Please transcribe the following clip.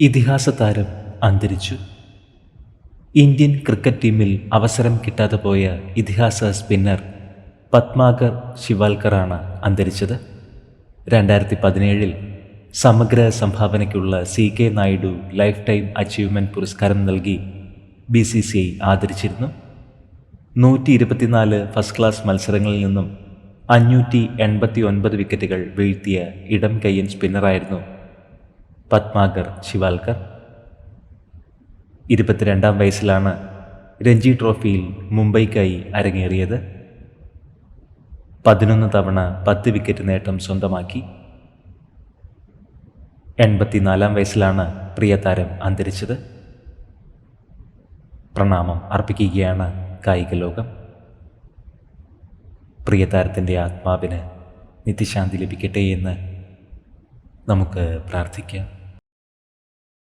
ഇതിഹാസ താരം അന്തരിച്ചു. ഇന്ത്യൻ ക്രിക്കറ്റ് ടീമിൽ അവസരം കിട്ടാതെ പോയ ഇതിഹാസ സ്പിന്നർ പത്മാകർ ശിവാൽക്കറാണ് അന്തരിച്ചത്. രണ്ടായിരത്തി പതിനേഴിൽ സമഗ്ര സംഭാവനയ്ക്കുള്ള C K Naidu lifetime achievement പുരസ്കാരം നൽകി ബി സി സി ഐ ആദരിച്ചിരുന്നു. നൂറ്റി ഇരുപത്തിനാല് ഫസ്റ്റ് ക്ലാസ് മത്സരങ്ങളിൽ നിന്നും അഞ്ഞൂറ്റി എൺപത്തി ഒൻപത് വിക്കറ്റുകൾ വീഴ്ത്തിയ ഇടം കയ്യൻ സ്പിന്നറായിരുന്നു പത്മാകർ ശിവാൽക്കർ. ഇരുപത്തിരണ്ടാം വയസ്സിലാണ് രഞ്ജി ട്രോഫിയിൽ മുംബൈക്കായി അരങ്ങേറിയത്. പതിനൊന്ന് തവണ പത്ത് വിക്കറ്റ് നേട്ടം സ്വന്തമാക്കി. എൺപത്തിനാലാം വയസ്സിലാണ് പ്രിയതാരം അന്തരിച്ചത്. പ്രണാമം അർപ്പിക്കുകയാണ് കായിക ലോകം. പ്രിയതാരത്തിന്റെ ആത്മാവിന് നിത്യശാന്തി ലഭിക്കട്ടെ എന്ന് നമുക്ക് പ്രാർത്ഥിക്കാം.